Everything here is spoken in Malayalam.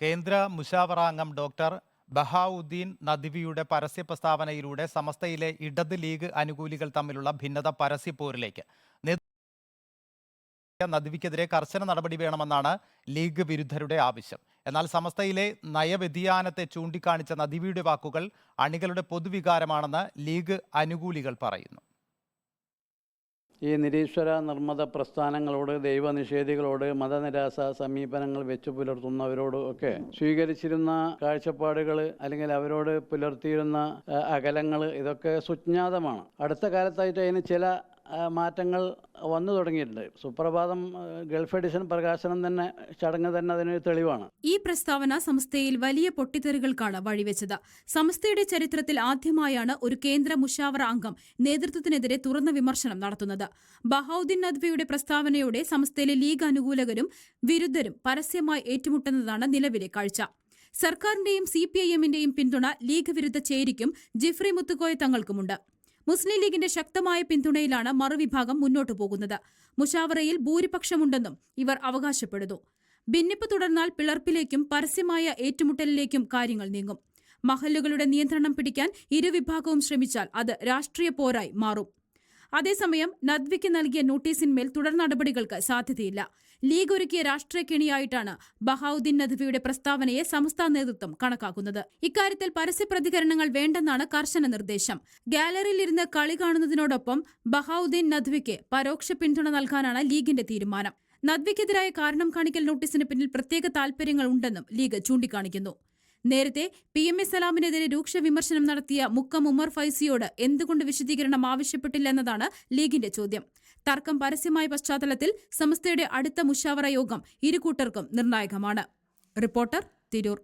കേന്ദ്ര മുഷാവറ അംഗം ഡോക്ടർ ബഹാവുദ്ദീൻ നദ്വിയുടെ പരസ്യ പ്രസ്താവനയിലൂടെ സമസ്തയിലെ ഇടത് ലീഗ് അനുകൂലികൾ തമ്മിലുള്ള ഭിന്നത പരസ്യപ്പോരിലേക്ക് നദ്വിക്കെതിരെ കർശന നടപടി വേണമെന്നാണ് ലീഗ് വിരുദ്ധരുടെ ആവശ്യം. എന്നാൽ സമസ്തയിലെ നയവ്യതിയാനത്തെ ചൂണ്ടിക്കാണിച്ച നദിവിയുടെ വാക്കുകൾ അണികളുടെ പൊതുവികാരമാണെന്ന് ലീഗ് അനുകൂലികൾ പറയുന്നു. ഈ നിരീശ്വര നിർമ്മത പ്രസ്ഥാനങ്ങളോട് ദൈവനിഷേധികളോട് മതനിരാസ സമീപനങ്ങൾ വെച്ചു പുലർത്തുന്നവരോട് ഒക്കെ സ്വീകരിച്ചിരുന്ന കാഴ്ചപ്പാടുകൾ അല്ലെങ്കിൽ അവരോട് പുലർത്തിയിരുന്ന അകലങ്ങൾ ഇതൊക്കെ സുജ്ഞാതമാണ്. അടുത്ത കാലത്തായിട്ട് അതിന് ചില മാറ്റങ്ങൾ വന്നു തുടങ്ങിയിട്ടുണ്ട്. സുപ്രഭാതം ഗൾഫ് എഡിഷൻ പ്രകാശനം തന്നെ ചടങ്ങ് തന്നെ അതിന് തെളിവാണ്. ഈ പ്രസ്താവന സംസ്ഥയിൽ വലിയ പൊട്ടിത്തെറികൾക്കാണ് വഴിവെച്ചത്. സംസ്ഥയുടെ ചരിത്രത്തിൽ ആദ്യമായാണ് ഒരു കേന്ദ്ര മുഷാവറ അംഗം നേതൃത്വത്തിനെതിരെ തുറന്ന വിമർശനം നടത്തുന്നത്. ബഹൌദ്ദീൻ നദ്വിയുടെ പ്രസ്താവനയോടെ സംസ്ഥയിലെ ലീഗ് അനുകൂലകരും വിരുദ്ധരും പരസ്യമായി ഏറ്റുമുട്ടുന്നതാണ് നിലവിലെ കാഴ്ച. സർക്കാരിന്റെയും സി പി ഐ എമ്മിന്റെയും പിന്തുണ ലീഗ് വിരുദ്ധ ചേരിക്കും ജിഫ്രി മുത്തുക്കോയ തങ്ങൾക്കുമുണ്ട്. മുസ്ലിം ലീഗിന്റെ ശക്തമായ പിന്തുണയിലാണ് മറുവിഭാഗം മുന്നോട്ടു പോകുന്നത്. മുഷാവറയിൽ ഭൂരിപക്ഷമുണ്ടെന്നും ഇവർ അവകാശപ്പെടുന്നു. ഭിന്നിപ്പ് തുടർന്നാൽ പിളർപ്പിലേക്കും പരസ്യമായ ഏറ്റുമുട്ടലിലേക്കും കാര്യങ്ങൾ നീങ്ങും. മഹല്ലുകളുടെ നിയന്ത്രണം പിടിക്കാൻ ഇരുവിഭാഗവും ശ്രമിച്ചാൽ അത് രാഷ്ട്രീയ പോരായി മാറും. അതേസമയം നദ്വിക്ക് നൽകിയ നോട്ടീസിന്മേൽ തുടർ നടപടികൾക്ക് സാധ്യതയില്ല. ലീഗ് ഒരുക്കിയ രാഷ്ട്രീയ കെണിയായിട്ടാണ് ബഹാവുദ്ദീൻ നദ്വിയുടെ പ്രസ്താവനയെ സംസ്ഥാന നേതൃത്വം കണക്കാക്കുന്നത്. ഇക്കാര്യത്തിൽ പരസ്യ പ്രതികരണങ്ങൾ വേണ്ടെന്നാണ് കർശന നിർദ്ദേശം. ഗാലറിയിലിരുന്ന് കളി കാണുന്നതിനോടൊപ്പം ബഹാവുദ്ദീൻ നദ്വിക്ക് പരോക്ഷ പിന്തുണ നൽകാനാണ് ലീഗിന്റെ തീരുമാനം. നദ്വിക്കെതിരായ കാരണം കാണിക്കൽ നോട്ടീസിന് പിന്നിൽ പ്രത്യേക താൽപര്യങ്ങൾ ഉണ്ടെന്നും ലീഗ് ചൂണ്ടിക്കാണിക്കുന്നു. നേരത്തെ പി എം എ സലാമിനെതിരെ രൂക്ഷ വിമർശനം നടത്തിയ മുക്കം ഉമർ ഫൈസിയോട് എന്തുകൊണ്ട് വിശദീകരണം ആവശ്യപ്പെട്ടില്ല എന്നതാണ് ലീഗിന്റെ ചോദ്യം. തർക്കം പരസ്യമായ പശ്ചാത്തലത്തിൽ സംസ്ഥയുടെ അടുത്ത മുഷാവറ യോഗം ഇരു കൂട്ടർക്കും നിർണായകമാണ്. റിപ്പോർട്ടർ തിരൂർ.